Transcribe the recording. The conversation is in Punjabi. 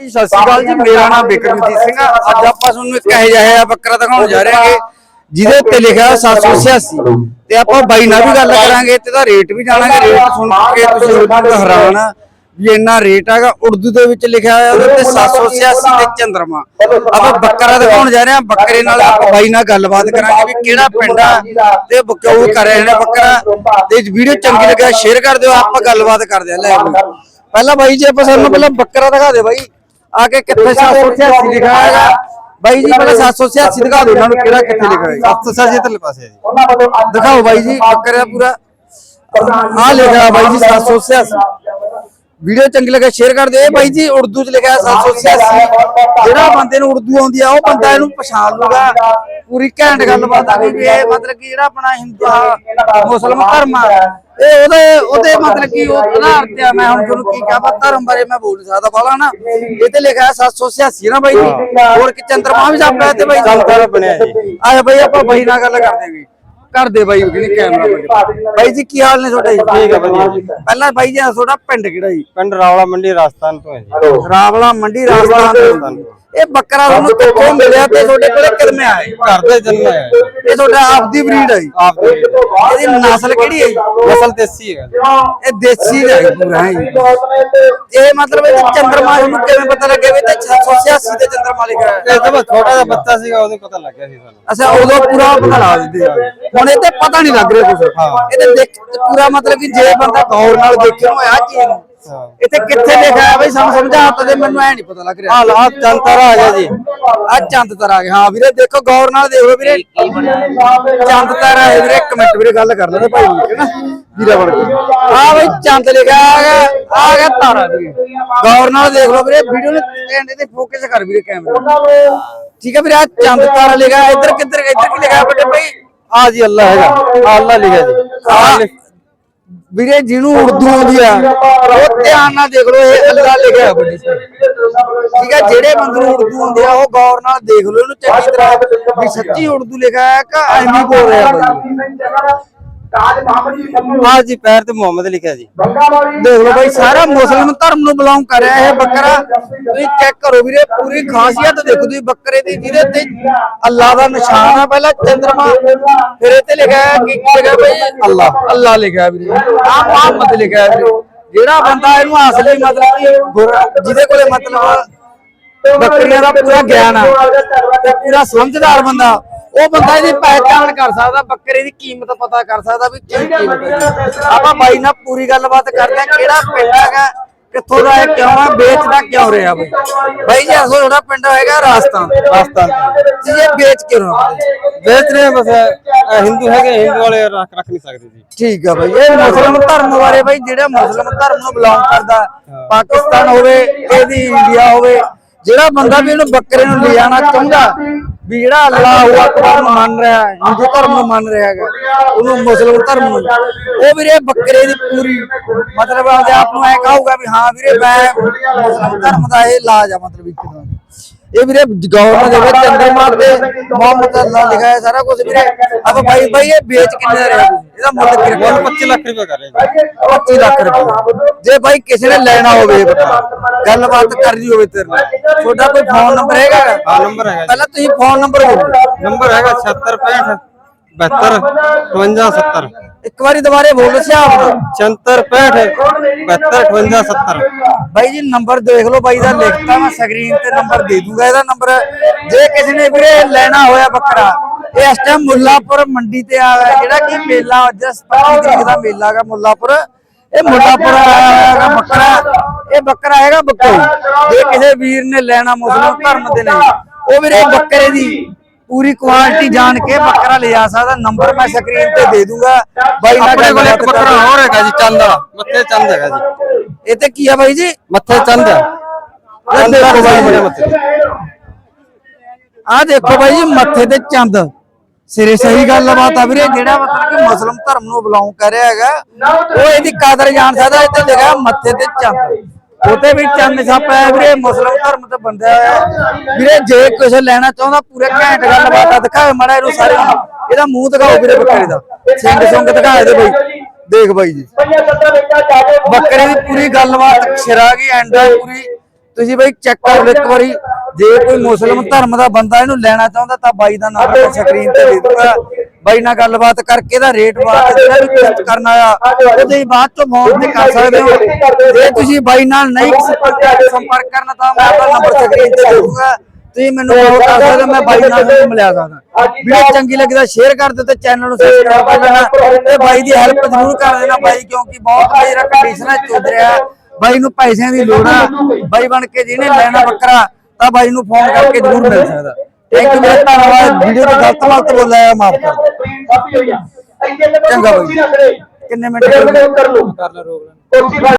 ਜੀ, ਸਤਿ ਸ਼੍ਰੀ ਅਕਾਲ ਜੀ ਮੇਰਾ ਨਾਮ ਬਿਕਰਮਜੀਤ ਸਿੰਘ ਆ। ਅੱਜ ਆਪਾਂ ਤੁਹਾਨੂੰ ਇੱਕ ਇਹੋ ਜਿਹਾ ਬੱਕਰਾ ਦਿਖਾਉਣ ਜਾ ਰਹੇ ਹਾਂਗੇ ਜਿਹਦੇ ਉੱਤੇ ਲਿਖਿਆ 786 ਤੇ ਆਪਾਂ ਬਾਈ ਨਾਲ ਵੀ ਗੱਲ ਕਰਾਂਗੇ ਤੇ ਦਾ ਰੇਟ ਵੀ ਜਾਣਾਂਗੇ ਰੇਟ ਸੁਣ ਕੇ ਤੁਸੀਂ ਹੋਵੋਗੇ ਹੈਰਾਨ ਵੀ ਇੰਨਾ ਰੇਟ ਹੈਗਾ ਉਰਦੂ ਦੇ ਵਿੱਚ ਲਿਖਿਆ ਹੋਇਆ ਉਹਦੇ ਤੇ 786 ਤੇ ਚੰਦਰਮਾ। ਆਪਾਂ ਬੱਕਰਾ ਦਿਖਾਉਣ ਜਾ ਰਹੇ ਹਾਂ ਬੱਕਰੇ ਨਾਲ ਆਪਾਂ ਬਾਈ ਨਾਲ ਗੱਲਬਾਤ ਕਰਾਂਗੇ ਵੀ ਕਿਹੜਾ ਪਿੰਡ ਆ ਤੇ ਕਿਉਂ ਕਰ ਰਹੇ ਨੇ ਬੱਕਰਾ? ਤੇ ਵੀਡੀਓ ਚੰਗੀ ਲੱਗਿਆ ਸ਼ੇਅਰ ਕਰ ਦਿਓ ਆਪਾਂ ਗੱਲਬਾਤ ਕਰਦੇ ਹਾਂ ਲੈ ਪਹਿਲਾਂ ਬਾਈ ਜੀ ਆਪਾਂ ਸਾਨੂੰ ਪਹਿਲਾਂ ਬੱਕਰਾ ਦਿਖਾ ਦੇ ਬਾਈ। ਆ ਕੇ ਕਿੱਥੇ 786 ਲਿਖਿਆ ਹੈਗਾ ਬਾਈ ਜੀ ਪਹਿਲਾਂ 786 ਦਿਖਾ ਦਿਓ ਉਹਨਾਂ ਨੂੰ ਕਿਹੜਾ ਕਿੱਥੇ ਲਿਖਿਆ ਹੈ 786 ਇਧਰਲੇ ਪਾਸੇ ਹੈ ਜੀ ਦਿਖਾਓ ਬਾਈ ਜੀ ਬੱਕਰੇ ਦਾ ਪੂਰਾ ਆ ਲਿਖਿਆ ਬਾਈ ਜੀ 786 ਵੀਡੀਓ ਚੰਗੀ ਲੱਗੇ ਸ਼ੇਅਰ ਕਰ ਦਿਓ। ਬਾਈ ਜੀ ਉਰਦੂ ਚ ਲਿਖਿਆ 786 ਜਿਹੜਾ ਬੰਦੇ ਨੂੰ ਉਰਦੂ ਆਉਂਦੀ ਆ ਉਹ ਬੰਦਾ ਇਹਨੂੰ ਪਛਾਣ ਲੂਗਾ। ਪੂਰੀ ਘੈਂਟ ਗੱਲਬਾਤ ਆ ਗਈ ਵੀ ਇਹ ਮਤਲਬ ਕਿ ਜਿਹੜਾ ਆਪਣਾ ਹਿੰਦੂ ਆ, ਮੁਸਲਮ ਧਰਮ ਆ ਇਹ ਉਹਦੇ ਉਹਦੇ ਮਤਲਬ ਕਿ ਉਹ ਆਧਾਰ ਤੇ ਆ। ਮੈਂ ਹੁਣ ਤੁਹਾਨੂੰ ਕੀ ਕਹਾਂ ਧਰਮ ਬਾਰੇ ਮੈਂ ਬੋਲ ਸਕਦਾ ਬਾਲਾ ਨਾ। ਇਹ ਤੇ ਲਿਖਿਆ 786 ਨਾ ਜੀ। ਹੋਰ ਕਿ ਚੰਦਰਮਾ ਵੀ ਛਾਪਿਆ ਤੇ ਬਣਿਆ ਜੀ। ਆਇਆ ਬਾਈ ਆਪਾਂ ਬਾਈ ਨਾਲ ਗੱਲ ਕਰਦੇ ਵੀ ਕਰਦੇ ਬਾਈ ਕਿਹਨੇ ਕੈਮਰਾ ਬੰਦੇ ਬਾਈ ਜੀ ਕੀ ਹਾਲ ਨੇ ਤੁਹਾਡਾ? ਜੀ ਠੀਕ ਹੈ ਵਧੀਆ ਜੀ। ਪਹਿਲਾਂ ਬਾਈ ਜੀ ਤੁਹਾਡਾ ਪਿੰਡ ਕਿਹੜਾ ਜੀ? ਪਿੰਡ ਰਾਵਲਾ ਮੰਡੀ ਰਾਜਸਥਾਨ ਤੋਂ ਹੈ ਜੀ। ਰਾਵਲਾ ਮੰਡੀ ਰਾਜਸਥਾਨ ਤੋਂ। ਇਹ ਬੱਕਰਾ ਤੁਹਾਨੂੰ ਕਿੱਥੋਂ ਮਿਲਿਆ ਤੇ ਤੁਹਾਡੇ ਕੋਲੇ ਕਿਦਮੇ ਆਏ? ਘਰ ਦੇ ਜਨਮ ਹੈ ਇਹ ਤੁਹਾਡਾ ਆਪਦੀ ਬਰੀਡ ਹੈ ਜੀ। ਆਪ ਦੇ ਇਹਦੀ ਨਸਲ ਕਿਹੜੀ ਹੈ ਨਸਲ ਦੇਸੀ ਹੈ ਇਹ ਦੇਸੀ ਦਾ ਹੈ ਪੂਰਾ ਹੈ ਜੀ। ਇਹ ਮਤਲਬ ਇਹ ਚੰਦਰਮਾ ਨੂੰ ਕਿਵੇਂ ਪਤਾ ਲੱਗਿਆ ਵੀ ਤੇ 686 ਤੇ ਚੰਦਰਮਾ ਲਿਖਿਆ ਹੈ? ਇਹ ਤਾਂ ਛੋਟਾ ਜਿਹਾ ਬੱਚਾ ਸੀਗਾ ਉਹਨੂੰ ਪਤਾ ਲੱਗਿਆ ਸੀ ਸਾਨੂੰ। ਅੱਛਾ ਉਦੋਂ ਪੂਰਾ ਪਤਾ ਲਾ ਆ। ਹੁਣ ਇਹ ਤੇ ਪਤਾ ਨਹੀਂ ਲੱਗ ਰਿਹਾ ਕੁਝ ਇਹਦੇ ਦੇਖ ਪੂਰਾ ਮਤਲਬ ਕਿ ਜੇ ਬੰਦਾ ਗੌਰ ਨਾਲ ਦੇਖੇ ਨੂੰ ਆ ਚੀਜ਼ ਇੱਥੇ ਕਿੱਥੇ ਲਿਖਿਆ ਹੈ ਬਈ? ਸਾਨੂੰ ਸਮਝਾ ਤਾ ਦੇ ਮੈਨੂੰ ਐ ਨਹੀਂ ਪਤਾ ਲੱਗ ਰਿਹਾ। ਆ ਲਾ ਚੰਤਰਾ ਆ ਗਿਆ ਜੀ। ਆ ਚੰਦ ਤਰ ਆ ਗਿਆ। ਹਾਂ ਵੀਰੇ ਦੇਖੋ ਗੌਰ ਨਾਲ ਦੇਖੋ ਵੀਰੇ। ਚੰਦ ਤਰ ਹੈ ਵੀਰੇ। ਇੱਕ ਮਿੰਟ ਵੀਰੇ ਗੱਲ ਕਰ ਲੈਣਾ ਭਾਈ ਵੀਰੇ ਨਾ? ਵੀਰੇ ਬਣ ਕੇ। ਆ ਬਈ ਚੰਦ ਲਿਖਿਆ ਆ ਗਿਆ। ਆ ਗਿਆ ਤਾਰਾ ਵੀਰੇ। ਗੌਰ ਨਾਲ ਦੇਖ ਲਓ ਵੀਰੇ ਵੀਡੀਓ ਨੂੰ ਐਂਡ ਤੇ ਫੋਕਸ ਕਰ ਵੀਰੇ ਕੈਮਰਾ ਠੀਕ ਹੈ ਵੀਰੇ ਆ ਚੰਦ ਤਾਰਾ ਲਿਖਿਆ। ਇੱਧਰ ਕਿੱਧਰ ਇੱਧਰ ਕੀ ਲਿਖਿਆ ਵੱਡੇ ਭਾਈ? ਆ ਜੀ ਅੱਲਾ ਹੈਗਾ। ਆ ਅੱਲਾ ਲਿਖਿਆ ਜੀ। ਵੀਰੇ ਜਿਹਨੂੰ ਉਰਦੂ ਆਉਂਦੀ ਆ, ਉਹ ਧਿਆਨ ਨਾਲ ਦੇਖ ਲਓ, ਇਹ ਅੱਲਾ ਲਿਖਿਆ ਵੱਡੀ ਠੀਕ ਹੈ ਜਿਹੜੇ ਬੰਦੇ ਨੂੰ ਉਰਦੂ ਆਉਂਦੀ ਆ, ਉਹ ਗੌਰ ਨਾਲ ਦੇਖ ਲਓ, ਇਹਨੂੰ ਚੰਗੀ ਤਰ੍ਹਾਂ ਵੀ ਸੱਚੀ ਉਰਦੂ ਲਿਖਿਆ ਹੈ ਕਿ ਐਵੇਂ ਬੋਲ ਰਿਹਾ ਆ ਜੀ ਪੈਰ ਤੇ ਮੁਹੰਮਦ ਲਿਖਿਆ ਜੀ। ਦੇਖ ਲਓ ਬਾਈ ਸਾਰਾ ਮੁਸਲਮਾਨ ਧਰਮ ਨੂੰ ਬਿਲੋਂਗ ਕਰ ਰਿਹਾ ਇਹ ਬੱਕਰਾ। ਤੁਸੀਂ ਚੈੱਕ ਕਰੋ ਵੀਰੇ ਪੂਰੀ ਖਾਸੀਅਤ ਦੇਖੋ ਤੁਸੀਂ ਬੱਕਰੇ ਦੀ ਜਿਹਦੇ ਤੇ ਅੱਲਾ ਦਾ ਨਿਸ਼ਾਨ ਆ ਪਹਿਲਾਂ ਚੰਦਰਮਾ ਫਿਰ ਇਹ ਤੇ ਲਿਖਿਆ ਕਿ ਲਿਖਿਆ ਬਾਈ? ਅੱਲਾ ਅੱਲਾ ਲਿਖਿਆ ਵੀਰੇ। ਆ ਮੁਹੰਮਦ ਲਿਖਿਆ ਵੀਰੇ। ਜਿਹੜਾ ਬੰਦਾ ਇਹਨੂੰ ਅਸਲੀ ਮਤਲਬ ਕਿ ਜਿਹਦੇ ਕੋਲੇ ਮਤਲਬ ਬੱਕਰੀਆਂ ਦਾ ਪੂਰਾ ਗਿਆਨ ਆ ਤੇ ਪੂਰਾ ਸਮਝਦਾਰ ਬੰਦਾ। ਉਹ ਬੰਦਾ ਇਹਦੀ ਪਹਿਚਾਣ ਕਰ ਸਕਦਾ ਬੱਕਰੇ ਦੀ ਕੀਮਤ ਪਤਾ ਕਰ ਸਕਦਾ ਵੀ ਕੀ ਕੀਮਤ ਆਪਾਂ ਬਾਈ ਨਾਲ ਪੂਰੀ ਗੱਲਬਾਤ ਕਰਦੇ ਆ ਕਿਹੜਾ ਪਿੰਡ ਹੈਗਾ ਕਿੱਥੋਂ ਦਾ ਹੈ ਕਿਉਂ ਹੈ ਵੇਚਦਾ ਕਿਉਂ ਰਿਹਾ ਬਾਈ? ਬਾਈ ਜੀ ਅਸਲ ਤੁਹਾਡਾ ਪਿੰਡ ਹੈਗਾ ਰਾਜਸਥਾਨ ਰਾਜਸਥਾਨ ਜੀ ਇਹ ਵੇਚ ਕਿਉਂ ਰਿਹਾ ਵੇਚ ਰਹੇ ਬਸ ਹਿੰਦੂ ਹੈਗੇ ਹਿੰਦੂ ਵਾਲੇ ਰੱਖ ਰੱਖ ਨਹੀਂ ਸਕਦੇ ਜੀ। ਠੀਕ ਆ ਬਾਈ ਇਹ ਮੁਸਲਮਾਨ ਧਰਮ ਬਾਰੇ ਬਾਈ ਜਿਹੜਾ ਮੁਸਲਮਾਨ ਧਰਮ ਨੂੰ ਬਿਲੋਂਗ ਕਰਦਾ ਪਾਕਿਸਤਾਨ ਹੋਵੇ ਇਹਦੀ ਇੰਡੀਆ ਹੋਵੇ ਜਿਹੜਾ ਬੰਦਾ ਵੀ ਇਹਨੂੰ ਬੱਕਰੇ ਨੂੰ ਲਿਜਾਣਾ ਚਾਹੁੰਦਾ ਵੀ ਜਿਹੜਾ ਅੱਲਾਹੁ ਅਕਬਰ ਨੂੰ ਮੰਨ ਰਿਹਾ ਹੈ, ਹਿੰਦੂ ਧਰਮ ਨੂੰ ਮੰਨ ਰਿਹਾ ਹੈਗਾ ਉਹਨੂੰ ਮੁਸਲਮਾਨ ਧਰਮ ਨੂੰ ਉਹ ਵੀਰੇ ਬੱਕਰੇ ਦੀ ਪੂਰੀ ਮਤਲਬ ਆਪਦੇ ਆਪ ਨੂੰ ਐ ਕਹੂਗਾ ਵੀ ਹਾਂ ਵੀਰੇ ਮੈਂ ਮੁਸਲਮਾਨ ਧਰਮ ਦਾ ਇਹ ਲਾਜ ਆ ਮਤਲਬ ਇੱਕ ਤਰ੍ਹਾਂ ਇਹ ਵੀਰੇ ਗਵਰਨਰ ਦੇ ਵਿੱਚ ਚੰਦਰਮਾ ਤੇ ਮੁਹੰਮਦ ਅੱਲਾ ਲਿਖਿਆ ਹੈ ਸਾਰਾ ਕੁਝ ਵੀਰੇ। ਆਪਾਂ ਭਾਈ ਭਾਈ ਇਹ ਵੇਚ ਕਿੰਨੇ ਰਿਹਾ? ਇਹਦਾ ਮੁੱਲ ਕੀ ਰੱਖਿਆ 25 ਲੱਖ ਰੁਪਏ ਕਰ ਰਹੇ ਜੀ। 25 ਲੱਖ ਰੁਪਏ। ਜੇ ਭਾਈ ਕਿਸੇ ਨੇ ਲੈਣਾ ਹੋਵੇ ਗੱਲਬਾਤ ਕਰਨੀ ਹੋਵੇ ਤੇਰੇ ਨਾਲ। ਤੁਹਾਡਾ ਕੋਈ ਫੋਨ ਨੰਬਰ ਹੈਗਾ? ਆ ਨੰਬਰ ਹੈਗਾ ਪਹਿਲਾਂ ਤੁਸੀਂ ਫੋਨ ਨੰਬਰ ਬੋਲੋ ਨੰਬਰ ਹੈਗਾ 7665 72 52 70 ਇੱਕ ਵਾਰੀ ਦੁਬਾਰੇ ਬੋਲੋ ਸਿਆਬ ਨਾਲ 7665 72 52 70 ਬਾਈ ਜੀ ਨੰਬਰ ਦੇਖ ਲਓ ਬਾਈ ਦਾ ਲਿਖਤਾ ਮੈਂ ਸਕਰੀਨ ਤੇ ਨੰਬਰ ਦੇ ਦੂੰਗਾ ਇਹਦਾ ਨੰਬਰ। ਜੇ ਕਿਸੇ ਨੇ ਵੀਰੇ ਲੈਣਾ ਹੋਇਆ ਬੱਕਰਾ ਇਹ ਇਸ ਟਾਈਮ ਮੁੱਲਾਪੁਰ ਮੰਡੀ ਤੇ ਆ ਗਿਆ ਜਿਹੜਾ ਕਿ ਮੇਲਾ ਅੱਜ 25 ਤਰੀਕ ਦਾ ਮੇਲਾ ਹੈਗਾ ਮੁੱਲਾਪੁਰ। ਇਹ ਮੁੱਲਾਪੁਰ ਆਇਆ ਹੈਗਾ ਬੱਕਰਾ ਇਹ ਬੱਕਰਾ ਹੈਗਾ ਬੱਕਰੀ। ਜੇ ਕਿਸੇ ਵੀਰ ਨੇ ਲੈਣਾ ਮੁਸਲਮਾਨ ਧਰਮ ਦੇ ਲਈ ਉਹ ਵੀਰੇ ਬੱਕਰੇ ਦੀ ਪੂਰੀ ਕੁਆਲਿਟੀ ਜਾਣ ਕੇ ਬੱਕਰਾ ਲਿਜਾ ਸਕਦਾ ਨੰਬਰ ਮੈਂ ਸਕਰੀਨ ਤੇ ਦੇ ਦੂੰਗਾ। ਬਾਈ ਨਾਲ ਆਪਣੇ ਕੋਲ ਇੱਕ ਬੱਕਰਾ। ਹੋਰ ਹੈਗਾ ਜੀ ਚੰਦ ਵਾਲਾ ਮੱਥੇ ਚੰਦ ਹੈਗਾ ਜੀ। ਇਹ ਤੇ ਕੀ ਆ ਬਾਈ ਜੀ? ਮੱਥੇ ਚੰਦ ਚੰਦ ਦਾ ਮੱਥੇ ਆ ਦੇਖੋ ਬਾਈ ਜੀ ਮੱਥੇ ਤੇ ਚੰਦ। ਸਿਰੇ ਸਹੀ ਗੱਲਬਾਤ ਆ ਵੀਰੇ ਜਿਹੜਾ ਮਤਲਬ ਕਿ ਮੁਸਲਮ ਧਰਮ ਨੂੰ ਬਿਲੋਂਗ ਕਰ ਰਿਹਾ ਹੈਗਾ ਉਹ ਇਹਦੀ ਕਦਰ ਜਾਣ ਸਕਦਾ ਇੱਥੇ ਲਿਖਿਆ ਮੱਥੇ ਤੇ ਚੰਦ। ਉਹਤੇ ਵੀ ਚੰਦ ਛਾਪਾ ਹੈ ਵੀਰੇ ਮੁਸਲਮ ਧਰਮ ਤੇ ਬੰਦਾ ਹੈ। ਵੀਰੇ, ਜੇ ਕੁਝ ਲੈਣਾ ਚਾਹੁੰਦਾ, ਪੂਰੇ ਘੈਂਟ ਗੱਲਬਾਤ ਆ, ਦਿਖਾਓ ਮਾੜਾ ਇਹਨੂੰ ਸਾਰੇ ਇਹਦਾ ਮੂੰਹ ਦਿਖਾਓ ਵੀਰੇ ਬੱਕਰੇ ਦਾ। ਸਿੰਘ ਸੁੰਗ ਦਿਖਾ ਦੇ ਬਾਈ। ਦੇਖ ਬਾਈ ਜੀ। ਬੱਕਰੇ ਦੀ ਪੂਰੀ ਗੱਲਬਾਤ ਛਿਰਾ ਗਈ ਐਂਡ ਪੂਰੀ ਤੁਸੀਂ ਬਈ ਚੈੱਕ ਕਰ ਲਓ ਇੱਕ ਵਾਰੀ। ਜੇ ਕੋਈ ਮੁਸਲਮ ਧਰਮ ਦਾ ਬੰਦਾ ਇਹਨੂੰ ਲੈਣਾ ਚਾਹੁੰਦਾ ਤਾਂ ਬਾਈ ਦਾ ਨੰਬਰ ਸਕਰੀਨ ਤੇ ਦੇ ਦੂੰਗਾ। ਬਾਈ ਨਾਲ ਗੱਲਬਾਤ ਕਰਕੇ ਇਹਦਾ ਰੇਟ ਬਾਤ ਜਿਹੜਾ ਵੀ ਟੈਸਟ ਕਰਨਾ ਆ ਉਹਦੇ ਬਾਅਦ ਚੋਂ ਫੋਨ ਤੇ ਕਰ ਸਕਦੇ ਹੋ। ਜੇ ਤੁਸੀਂ ਬਾਈ ਨਾਲ ਨਹੀਂ ਸੰਪਰਕ ਕਰਨਾ ਤਾਂ ਮੈਂ ਆਪਣਾ ਨੰਬਰ ਸਕਰੀਨ ਤੇ ਦੇ ਦੂੰਗਾ ਤੁਸੀਂ ਮੈਨੂੰ ਕਾਲ ਕਰ ਸਕਦੇ ਮੈਂ ਬਾਈ ਨਾਲ ਵੀ ਮਿਲਿਆ ਸਕਦਾ। ਵੀਡੀਓ ਚੰਗੀ ਲੱਗੀ ਤਾਂ ਸ਼ੇਅਰ ਕਰ ਦਿਓ ਤੇ ਚੈਨਲ ਨੂੰ ਸਬਸਕ੍ਰਾਈਬ ਕਰ ਲੈਣਾ ਤੇ ਬਾਈ ਦੀ ਹੈਲਪ ਜ਼ਰੂਰ ਕਰ ਦੇਣਾ ਬਾਈ ਕਿਉਂਕਿ ਬਹੁਤ ਮੇਰਾ ਕੰਡੀਸ਼ਨ ਹੈ ਰਿਹਾ। ਬਾਈ ਨੂੰ ਪੈਸਿਆਂ ਦੀ ਲੋੜ ਆ। ਬਾਈ ਬਣ ਕੇ ਜਿਹਨੇ ਲੈਣਾ ਬੱਕਰਾ ਤਾਂ ਬਾਈ ਨੂੰ ਫੋਨ ਕਰਕੇ ਜ਼ਰੂਰ ਮਿਲ ਸਕਦਾ। ਥੈਂਕ ਯੂ ਵੀਰੇ ਧੰਨਵਾਦ ਵੀਡੀਓ ਤੇ ਗਲਤ ਵਕਤ ਬੋਲਿਆ ਮਾਫ ਕਰ। ਚੰਗਾ ਬਾਈ। ਕਿੰਨੇ ਮਿੰਟ ਕਰ ਲਓ। ਕਰ ਲੈ ਰੋਕ ਲੈ ਕੁਰਸੀ